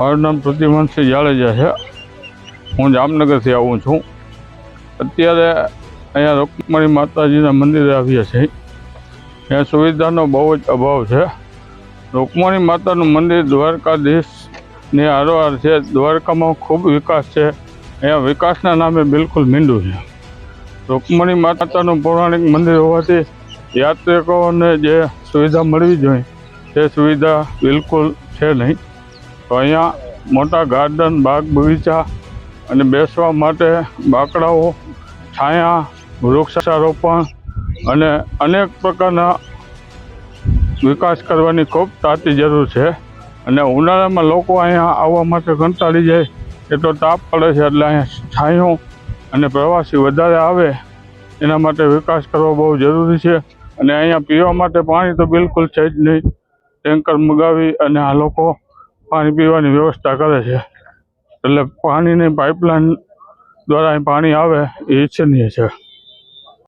મારું નામ પ્રતિમાનસિંહ જાડેજા છે. હું જામનગરથી આવું છું. અત્યારે અહીંયા રૂકમણી માતાજીના મંદિરે આવ્યા છે ત્યાં સુવિધાનો બહુ જ અભાવ છે. રૂકમણી માતાનું મંદિર દ્વારકાધીશની આરવાર છે. દ્વારકામાં ખૂબ વિકાસ છે. અહીંયા વિકાસના નામે બિલકુલ મીંડું છે. રૂકમણી માતાનું પૌરાણિક મંદિર હોવાથી યાત્રિકોને જે સુવિધા મળવી જોઈએ, તે સુવિધા બિલકુલ છે નહીં. તો અહીંયા મોટા ગાર્ડન બાગ બગીચા અને બેસવા માટે બાકડાઓ, છાયા, વૃક્ષારોપણ અને અનેક પ્રકારના વિકાસ કરવાની ખૂબ તાતી જરૂર છે. અને ઉનાળામાં લોકો અહીંયા આવવા માટે કંટાળી જાય એટલો તાપ પડે છે એટલે અહીંયા છાંયો અને પ્રવાસી વધારે આવે. એના માટે વિકાસ કરવો બહુ જરૂરી છે. અને અહીંયા પીવા માટે પાણી તો બિલકુલ છે જ નહીં. ટેન્કર મગાવી અને આ લોકો પાણી પીવાની વ્યવસ્થા કરે છે. એટલે પાણીની પાઇપલાઇન દ્વારા પાણી આવે એ ઈચ્છનીય છે.